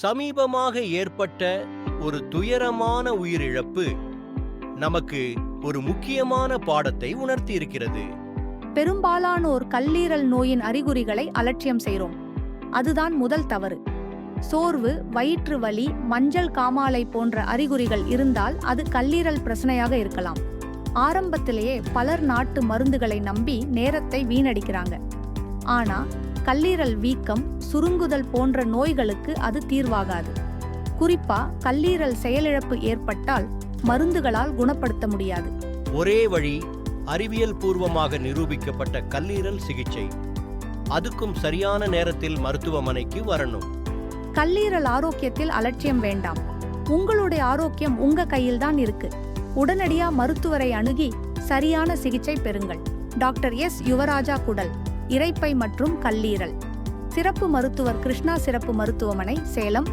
சமீபமாக ஏற்பட்ட ஒரு துயரமான உயிரிழப்பு நமக்கு ஒரு முக்கியமான பாடத்தை உணர்த்தியிருக்கிறது. பெரும்பாலானோர் கல்லீரல் நோயின் அறிகுறிகளை அலட்சியம் செய்கிறோம். அதுதான் முதல் தவறு. சோர்வு வயிற்று வலி மஞ்சள் காமாலை போன்ற அறிகுறிகள் இருந்தால் அது கல்லீரல் பிரச்சனையாக இருக்கலாம். ஆரம்பத்திலேயே பலர் நாட்டு மருந்துகளை நம்பி நேரத்தை வீணடிக்கிறாங்க. ஆனா கல்லீரல் வீக்கம் சுருங்குதல் போன்ற நோய்களுக்கு அது தீர்வாகாது. குறிப்பா கல்லீரல் செயலிழப்பு ஏற்பட்டால் மருந்துகளால் குணப்படுத்த முடியாது. ஒரே வழி அறிவியல் பூர்வமாக நிரூபிக்கப்பட்ட கல்லீரல் சிகிச்சை. அதுக்கும் சரியான நேரத்தில் மருத்துவமனைக்கு வரணும். கல்லீரல் ஆரோக்கியத்தில் அலட்சியம் வேண்டாம். உங்களுடைய ஆரோக்கியம் உங்க கையில்தான் இருக்கு. உடனடியா மருத்துவரை அணுகி சரியான சிகிச்சை பெறுங்கள். Doctor S. யுவராஜா குடல். இறைப்பை மற்றும் கல்லீரல். சிறப்பு மருத்துவர் கிருஷ்ணா சிறப்பு மருத்துவமனை சேலம்.